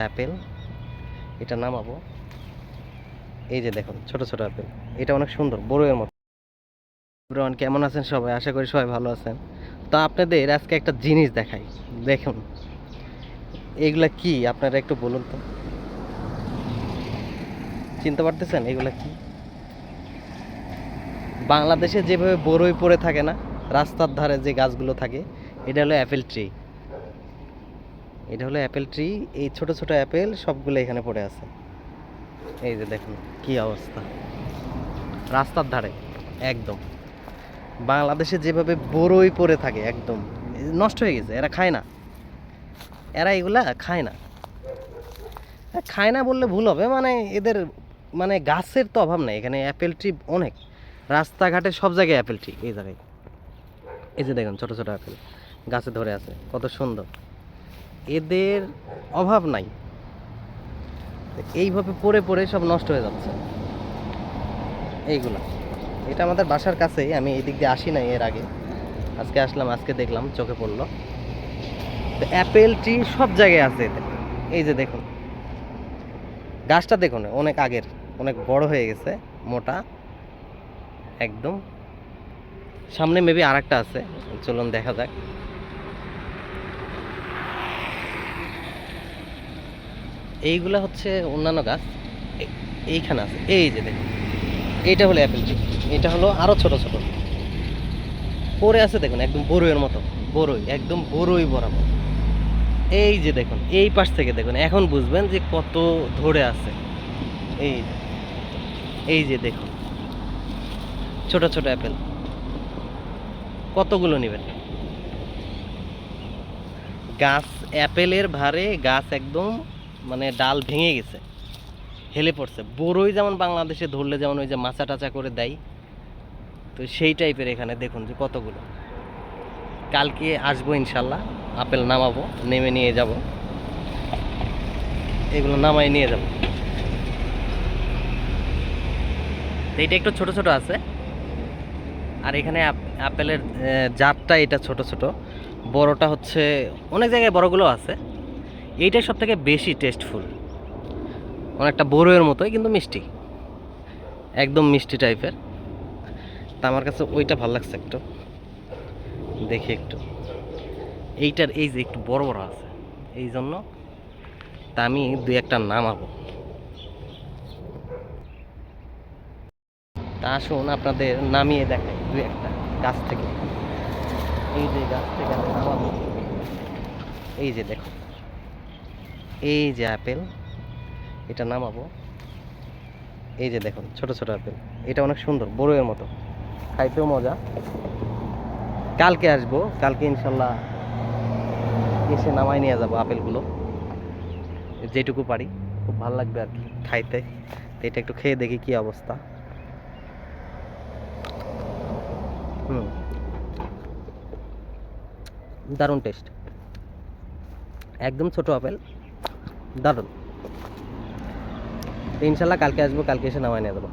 Apple. এটা নামাবো। এই যে দেখুন, ছোট ছোট অ্যাপেল। এটা অনেক সুন্দর বড়ের মতো। ব্রন, কেমন আছেন সবাই? আশা করি সবাই ভালো আছেন। তো আপনাদের আজকে একটা জিনিস দেখাই। দেখুন, এগুলা কি? আপনারা একটু বলুন তো। চিনতে পারতেছেন এগুলা কি? বাংলাদেশে যেভাবে বড়ই পড়ে থাকে না, রাস্তার ধারে যে গাছগুলো থাকে, এটা হলো অ্যাপেল ট্রি। এটা হলো অ্যাপেল ট্রি। এই ছোট ছোট অ্যাপেল সবগুলো এখানে পড়ে আছে। এই যে দেখুন, কি অবস্থা। রাস্তার ধারে, একদম। বাংলাদেশে যেভাবে বড়ই পড়ে থাকে, একদম। নষ্ট হয়ে গেছে, এরা খায় না। এরা এগুলা খায় না। খায় না বললে ভুল হবে মানে এদের মানে গাছের তো অভাব নেই। এখানে অ্যাপেল ট্রি অনেক। রাস্তাঘাটে সব জায়গায় অ্যাপেল ট্রি, এই জায়গায়। এই যে দেখুন, ছোটো ছোটো অ্যাপেল। গাছে ধরে আছে, কত সুন্দর। এদের অভাব নাই। এইভাবে পড়ে পড়ে সব নষ্ট হয়ে যাচ্ছে। এইগুলা। এটা আমাদের বাসার কাছেই, আমি এই দিক দিয়ে আসি নাই এর আগে। আজকে আসলাম, আজকে দেখলাম, চোখে পড়ল। তো অ্যাপেল ট্রি সব জায়গায় আছে এতে। এই যে দেখুন। গাছটা দেখুন, অনেক আগের, অনেক বড় হয়ে গেছে, মোটা। একদম। সামনে মেবি আর আছে, চলুন দেখা যাক। এইগুলা হচ্ছে অন্যান্য গাছ। এইখানে আছে। এই যে দেখুন, এইটা হলো অ্যাপেল ট্রি এটা হলো আরও ছোট ছোট। পরে আছে দেখুন, একদম বড়ইয়ের মতো। বড়ই, একদম বড়ই বরাবর। এই যে দেখুন, এই পাশ থেকে দেখুন, এখন বুঝবেন যে কত ধরে আছে। এই। এই যে দেখুন, ছোট ছোট অ্যাপেল কতগুলো নেবেন? গাছ অ্যাপেলের ভারে গাছ একদম মানে ডাল ভেঙে গেছে, হেলে পড়ছে। বড়ই যেমন বাংলাদেশে ধরলে যেমন ওই যে মাচা টাচা করে দেয়, তো সেই টাইপের এখানে দেখুন যে কতগুলো। কালকে আসব ইনশাল্লাহ, আপেল নামাবো, নেমে নিয়ে যাব। এগুলো নামাই নিয়ে যাব। এটা একটু ছোট ছোট আছে। আর এখানে আপেলের জাতটা এটা ছোট ছোট। বড়টা হচ্ছে, অনেক জায়গায় বড়গুলো আছে। এইটাই সব থেকে বেশি টেস্টফুল অনেকটা বড়ের মতোই, কিন্তু মিষ্টি। একদম মিষ্টি টাইপের। তা আমার কাছে ওইটা ভালো লাগছে একটু। দেখি একটু। এইটার এই যে একটু বড় বড় আছে, এই জন্য তা আমি দুই একটা নামাবো। তা আসুন আপনাদের নামিয়ে দেখাই দুই একটা গাছ থেকে। এই যে গাছ থেকে নামাবো। এই যে দেখো এই যে আপেল, এটা নামাবো। এই যে দেখুন, ছোট ছোট আপেল। এটা অনেক সুন্দর বড়ের মতো। খাইতেও মজা। কালকে আসব, কালকে ইনশাল্লাহ এসে নামাই নিয়ে যাব আপেলগুলো। যেটুকু পারি, খুব ভালো লাগবে আর কি খাইতে। তো এটা একটু খেয়ে দেখি কি অবস্থা। হুম। দারুণ টেস্ট একদম ছোট আপেল। দারুণ। ইনশাল্লাহ কালকে আসব কালকে এসে নামায় নিয়ে যাব।